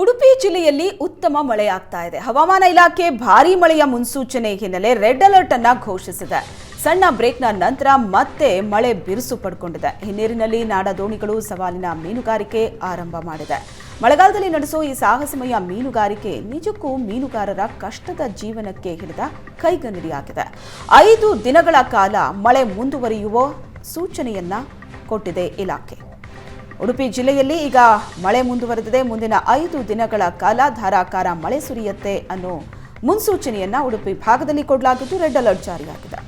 ಉಡುಪಿ ಜಿಲ್ಲೆಯಲ್ಲಿ ಉತ್ತಮ ಮಳೆಯಾಗ್ತಾ ಇದೆ. ಹವಾಮಾನ ಇಲಾಖೆ ಭಾರೀ ಮಳೆಯ ಮುನ್ಸೂಚನೆ ಹಿನ್ನೆಲೆ ರೆಡ್ ಅಲರ್ಟ್ ಅನ್ನ ಘೋಷಿಸಿದೆ. ಸಣ್ಣ ಬ್ರೇಕ್ನ ನಂತರ ಮತ್ತೆ ಮಳೆ ಬಿರುಸು ಪಡ್ಕೊಂಡಿದೆ. ಹಿನ್ನೀರಿನಲ್ಲಿ ನಾಡ ದೋಣಿಗಳು ಸವಾಲಿನ ಮೀನುಗಾರಿಕೆ ಆರಂಭ ಮಾಡಿದೆ. ಮಳೆಗಾಲದಲ್ಲಿ ನಡೆಸೋ ಈ ಸಾಹಸಮಯ ಮೀನುಗಾರಿಕೆ ನಿಜಕ್ಕೂ ಮೀನುಗಾರರ ಕಷ್ಟದ ಜೀವನಕ್ಕೆ ಹಿಡಿದ ಕೈಗನ್ನಡಿಯಾಗಿದೆ. ಐದು ದಿನಗಳ ಕಾಲ ಮಳೆ ಮುಂದುವರಿಯುವ ಸೂಚನೆಯನ್ನ ಕೊಟ್ಟಿದೆ ಇಲಾಖೆ. ಉಡುಪಿ ಜಿಲ್ಲೆಯಲ್ಲಿ ಈಗ ಮಳೆ ಮುಂದುವರೆದಿದೆ. ಮುಂದಿನ ಐದು ದಿನಗಳ ಕಾಲ ಧಾರಾಕಾರ ಮಳೆ ಸುರಿಯುತ್ತೆ ಅನ್ನೋ ಮುನ್ಸೂಚನೆಯನ್ನ ಉಡುಪಿ ಭಾಗದಲ್ಲಿ ಕೊಡಲಾಗಿದ್ದು ರೆಡ್ ಅಲರ್ಟ್ ಜಾರಿಯಾಗಿದೆ.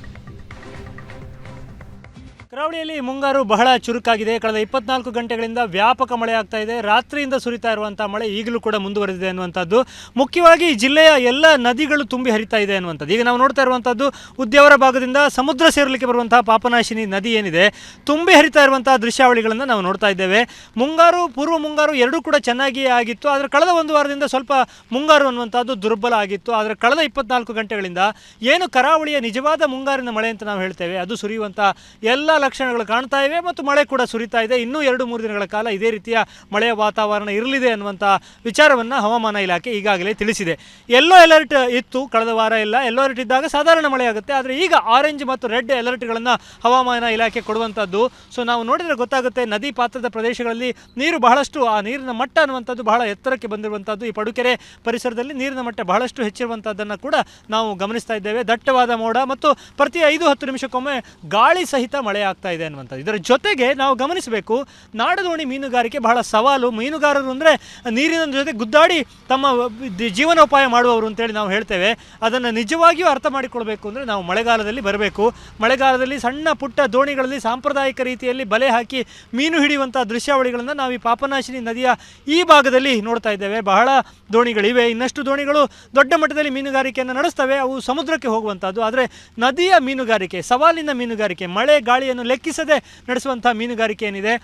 ಕರಾವಳಿಯಲ್ಲಿ ಮುಂಗಾರು ಬಹಳ ಚುರುಕಾಗಿದೆ. ಕಳೆದ ಇಪ್ಪತ್ನಾಲ್ಕು ಗಂಟೆಗಳಿಂದ ವ್ಯಾಪಕ ಮಳೆ ಆಗ್ತಾ ಇದೆ. ರಾತ್ರಿಯಿಂದ ಸುರಿತಾ ಇರುವಂಥ ಮಳೆ ಈಗಲೂ ಕೂಡ ಮುಂದುವರೆದಿದೆ ಅನ್ನುವಂಥದ್ದು. ಮುಖ್ಯವಾಗಿ ಜಿಲ್ಲೆಯ ಎಲ್ಲ ನದಿಗಳು ತುಂಬಿ ಹರಿತಾ ಇದೆ ಅನ್ನುವಂಥದ್ದು. ಈಗ ನಾವು ನೋಡ್ತಾ ಇರುವಂಥದ್ದು ಉದ್ಯಾವರ ಭಾಗದಿಂದ ಸಮುದ್ರ ಸೇರಲಿಕ್ಕೆ ಬರುವಂತಹ ಪಾಪನಾಶಿನಿ ನದಿ ಏನಿದೆ, ತುಂಬಿ ಹರಿತಾ ಇರುವಂತಹ ದೃಶ್ಯಾವಳಿಗಳನ್ನು ನಾವು ನೋಡ್ತಾ ಇದ್ದೇವೆ. ಮುಂಗಾರು, ಪೂರ್ವ ಮುಂಗಾರು ಎರಡೂ ಕೂಡ ಚೆನ್ನಾಗಿಯೇ ಆಗಿತ್ತು. ಆದರೆ ಕಳೆದ ಒಂದು ವಾರದಿಂದ ಸ್ವಲ್ಪ ಮುಂಗಾರು ಅನ್ನುವಂಥದ್ದು ದುರ್ಬಲ ಆಗಿತ್ತು. ಆದರೆ ಕಳೆದ ಇಪ್ಪತ್ನಾಲ್ಕು ಗಂಟೆಗಳಿಂದ ಏನು ಕರಾವಳಿಯ ನಿಜವಾದ ಮುಂಗಾರಿನ ಮಳೆ ಅಂತ ನಾವು ಹೇಳ್ತೇವೆ, ಅದು ಸುರಿಯುವಂಥ ಎಲ್ಲ ಲಕ್ಷಣಗಳು ಕಾಣ್ತಾ ಇವೆ ಮತ್ತು ಮಳೆ ಕೂಡ ಸುರಿತಾ ಇದೆ. ಇನ್ನೂ ಎರಡು ಮೂರು ದಿನಗಳ ಕಾಲ ಇದೇ ರೀತಿಯ ಮಳೆಯ ವಾತಾವರಣ ಇರಲಿದೆ ಅನ್ನುವಂಥ ವಿಚಾರವನ್ನು ಹವಾಮಾನ ಇಲಾಖೆ ಈಗಾಗಲೇ ತಿಳಿಸಿದೆ. ಎಲ್ಲೋ ಅಲರ್ಟ್ ಇತ್ತು ಕಳೆದ ವಾರ ಇಲ್ಲ ಎಲ್ಲೋ ಅಲರ್ಟ್ ಇದ್ದಾಗ ಸಾಧಾರಣ ಮಳೆ ಆಗುತ್ತೆ. ಆದರೆ ಈಗ ಆರೆಂಜ್ ಮತ್ತು ರೆಡ್ ಅಲರ್ಟ್ಗಳನ್ನು ಹವಾಮಾನ ಇಲಾಖೆ ಕೊಡುವಂಥದ್ದು ಸೊ ನಾವು ನೋಡಿದರೆ ಗೊತ್ತಾಗುತ್ತೆ ನದಿ ಪಾತ್ರದ ಪ್ರದೇಶಗಳಲ್ಲಿ ನೀರು ಬಹಳಷ್ಟು, ಆ ನೀರಿನ ಮಟ್ಟ ಅನ್ನುವಂಥದ್ದು ಬಹಳ ಎತ್ತರಕ್ಕೆ ಬಂದಿರುವಂಥದ್ದು. ಈ ಪಡುಕೆರೆ ಪರಿಸರದಲ್ಲಿ ನೀರಿನ ಮಟ್ಟ ಬಹಳಷ್ಟು ಹೆಚ್ಚಿರುವಂಥದ್ದನ್ನು ಕೂಡ ನಾವು ಗಮನಿಸ್ತಾ ಇದ್ದೇವೆ. ದಟ್ಟವಾದ ಮೋಡ ಮತ್ತು ಪ್ರತಿ ಐದು ಹತ್ತು ನಿಮಿಷಕ್ಕೊಮ್ಮೆ ಗಾಳಿ ಸಹಿತ ಮಳೆ ಆಗ್ತಾ ಇದೆ ಅನ್ನುವಂಥದ್ದು. ಇದರ ಜೊತೆಗೆ ನಾವು ಗಮನಿಸಬೇಕು, ನಾಡದೋಣಿ ಮೀನುಗಾರಿಕೆ ಬಹಳ ಸವಾಲು. ಮೀನುಗಾರರು ಅಂದರೆ ನೀರಿನ ಜೊತೆ ಗುದ್ದಾಡಿ ತಮ್ಮ ಜೀವನೋಪಾಯ ಮಾಡುವವರು ಅಂತೇಳಿ ನಾವು ಹೇಳ್ತೇವೆ. ಅದನ್ನು ನಿಜವಾಗಿಯೂ ಅರ್ಥ ಮಾಡಿಕೊಳ್ಬೇಕು ಅಂದರೆ ನಾವು ಮಳೆಗಾಲದಲ್ಲಿ ಬರಬೇಕು. ಮಳೆಗಾಲದಲ್ಲಿ ಸಣ್ಣ ಪುಟ್ಟ ದೋಣಿಗಳಲ್ಲಿ ಸಾಂಪ್ರದಾಯಿಕ ರೀತಿಯಲ್ಲಿ ಬಲೆ ಹಾಕಿ ಮೀನು ಹಿಡಿಯುವಂಥ ದೃಶ್ಯಾವಳಿಗಳನ್ನು ನಾವು ಈ ಪಾಪನಾಶಿನಿ ನದಿಯ ಈ ಭಾಗದಲ್ಲಿ ನೋಡ್ತಾ ಇದ್ದೇವೆ. ಬಹಳ ದೋಣಿಗಳಿವೆ. ಇನ್ನಷ್ಟು ದೋಣಿಗಳು ದೊಡ್ಡ ಮಟ್ಟದಲ್ಲಿ ಮೀನುಗಾರಿಕೆಯನ್ನು ನಡೆಸ್ತವೆ. ಅವು ಸಮುದ್ರಕ್ಕೆ ಹೋಗುವಂಥದ್ದು ಆದರೆ ನದಿಯ ಮೀನುಗಾರಿಕೆ, ಸವಾಲಿನ ಮೀನುಗಾರಿಕೆ, ಮಳೆ, ಗಾಳಿಯನ್ನು ಲೆಕ್ಕಿಸದೆ ನಡೆಸುವಂಥ ಮೀನುಗಾರಿಕೆ ಏನಿದೆ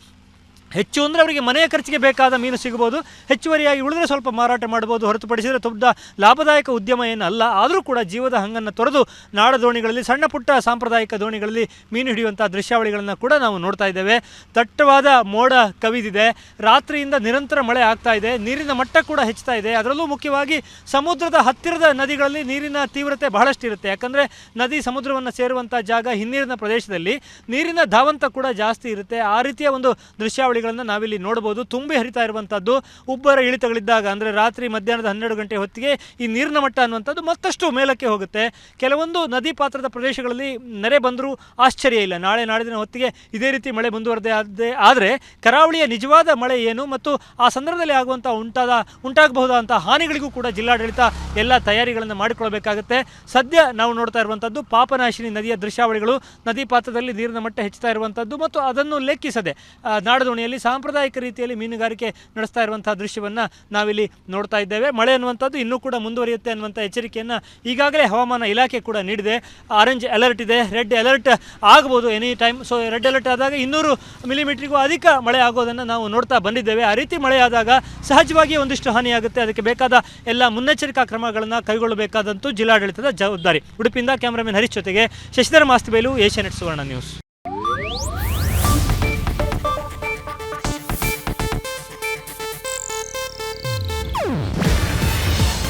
ಹೆಚ್ಚು ಅಂದರೆ ಅವರಿಗೆ ಮನೆಯ ಖರ್ಚಿಗೆ ಬೇಕಾದ ಮೀನು ಸಿಗಬಹುದು. ಹೆಚ್ಚುವರಿಯಾಗಿ ಉಳಿದ್ರೆ ಸ್ವಲ್ಪ ಮಾರಾಟ ಮಾಡ್ಬೋದು ಹೊರತುಪಡಿಸಿದರೆ ದೊಡ್ಡ ಲಾಭದಾಯಕ ಉದ್ಯಮ ಏನಲ್ಲ. ಆದರೂ ಕೂಡ ಜೀವದ ಹಂಗನ್ನು ತೊರೆದು ನಾಡ ದೋಣಿಗಳಲ್ಲಿ, ಸಣ್ಣ ಪುಟ್ಟ ಸಾಂಪ್ರದಾಯಿಕ ದೋಣಿಗಳಲ್ಲಿ ಮೀನು ಹಿಡಿಯುವಂಥ ದೃಶ್ಯಾವಳಿಗಳನ್ನು ಕೂಡ ನಾವು ನೋಡ್ತಾ ಇದ್ದೇವೆ. ದಟ್ಟವಾದ ಮೋಡ ಕವಿದಿದೆ. ರಾತ್ರಿಯಿಂದ ನಿರಂತರ ಮಳೆ ಆಗ್ತಾ ಇದೆ. ನೀರಿನ ಮಟ್ಟ ಕೂಡ ಹೆಚ್ಚುತ್ತಾ ಇದೆ. ಅದರಲ್ಲೂ ಮುಖ್ಯವಾಗಿ ಸಮುದ್ರದ ಹತ್ತಿರದ ನದಿಗಳಲ್ಲಿ ನೀರಿನ ತೀವ್ರತೆ ಬಹಳಷ್ಟು ಇರುತ್ತೆ ಯಾಕಂದರೆ ನದಿ ಸಮುದ್ರವನ್ನು ಸೇರುವಂಥ ಜಾಗ ಹಿನ್ನೀರಿನ ಪ್ರದೇಶದಲ್ಲಿ ನೀರಿನ ಧಾವಂತ ಕೂಡ ಜಾಸ್ತಿ ಇರುತ್ತೆ. ಆ ರೀತಿಯ ಒಂದು ದೃಶ್ಯಾವಳಿಗಳನ್ನು ನಾವಿಲ್ಲಿ ನೋಡಬಹುದು. ತುಂಬಿ ಹರಿತಾ ಇರುವಂಥದ್ದು ಉಬ್ಬರ ಇಳಿತಗಳಿದ್ದಾಗ ಅಂದರೆ ರಾತ್ರಿ ಮಧ್ಯಾಹ್ನದ ಹನ್ನೆರಡು ಗಂಟೆ ಹೊತ್ತಿಗೆ ಈ ನೀರಿನ ಮಟ್ಟ ಅನ್ನುವಂಥದ್ದು ಮತ್ತಷ್ಟು ಮೇಲಕ್ಕೆ ಹೋಗುತ್ತೆ. ಕೆಲವೊಂದು ನದಿ ಪಾತ್ರದ ಪ್ರದೇಶಗಳಲ್ಲಿ ನೆರೆ ಬಂದರೂ ಆಶ್ಚರ್ಯ ಇಲ್ಲ. ನಾಳೆ ನಾಡಿನ ಹೊತ್ತಿಗೆ ಇದೇ ರೀತಿ ಮಳೆ ಮುಂದುವರೆದೇ ಆದ್ರೆ ಆದರೆ ಕರಾವಳಿಯ ನಿಜವಾದ ಮಳೆ ಏನು ಮತ್ತು ಆ ಸಂದರ್ಭದಲ್ಲಿ ಆಗುವಂಥ ಉಂಟಾದ ಉಂಟಾಗಬಹುದಾದಂಥ ಹಾನಿಗಳಿಗೂ ಕೂಡ ಜಿಲ್ಲಾಡಳಿತ ಎಲ್ಲ ತಯಾರಿಗಳನ್ನು ಮಾಡಿಕೊಳ್ಳಬೇಕಾಗುತ್ತೆ. ಸದ್ಯ ನಾವು ನೋಡ್ತಾ ಇರುವಂಥದ್ದು ಪಾಪನಾಶಿನಿ ನದಿಯ ದೃಶ್ಯಾವಳಿಗಳು. ನದಿ ಪಾತ್ರದಲ್ಲಿ ನೀರಿನ ಮಟ್ಟ ಹೆಚ್ಚುತ್ತಾ ಇರುವಂಥದ್ದು ಮತ್ತು ಅದನ್ನು ಲೆಕ್ಕಿಸದೆ ಆ, ನಾಡದೋಣಿಯಲ್ಲಿ ಸಾಂಪ್ರದಾಯಿಕ ರೀತಿಯಲ್ಲಿ ಮೀನುಗಾರಿಕೆ ನಡೆಸ್ತಾ ಇರುವಂತಹ ದೃಶ್ಯವನ್ನು ನಾವಿಲ್ಲಿ ನೋಡ್ತಾ ಇದ್ದೇವೆ. ಮಳೆ ಅನ್ನುವಂಥದ್ದು ಇನ್ನೂ ಕೂಡ ಮುಂದುವರಿಯುತ್ತೆ ಅನ್ನುವಂಥ ಎಚ್ಚರಿಕೆಯನ್ನು ಈಗಾಗಲೇ ಹವಾಮಾನ ಇಲಾಖೆ ಕೂಡ ನೀಡಿದೆ. ಆರೆಂಜ್ ಅಲರ್ಟ್ ಇದೆ, ರೆಡ್ ಅಲರ್ಟ್ ಆಗ್ಬೋದು any time. So red alert ಆದಾಗ ಇನ್ನೂರು ಮಿಲಿಮೀಟ್ರಿಗೂ ಅಧಿಕ ಮಳೆ ಆಗೋದನ್ನು ನಾವು ನೋಡ್ತಾ ಬಂದಿದ್ದೇವೆ. ಆ ರೀತಿ ಮಳೆ ಆದಾಗ ಸಹಜವಾಗಿ ಒಂದಿಷ್ಟು ಹಾನಿಯಾಗುತ್ತೆ ಅದಕ್ಕೆ ಬೇಕಾದ ಎಲ್ಲ ಮುನ್ನೆಚ್ಚರಿಕಾ ಕ್ರಮಗಳನ್ನು ಕೈಗೊಳ್ಳಬೇಕಾದಂತೂ ಜಿಲ್ಲಾಡಳಿತದ ಜವಾಬ್ದಾರಿ. ಉಡುಪಿಯಿಂದ ಕ್ಯಾಮರಾಮನ್ ಹರೀಶ್ ಜೊತೆಗೆ ಶಶಿಧರ ಮಾಸ್ತಿಬೇಲು ಏಷ್ಯಾನೆಟ್ ಸುವರ್ಣ ನ್ಯೂಸ್.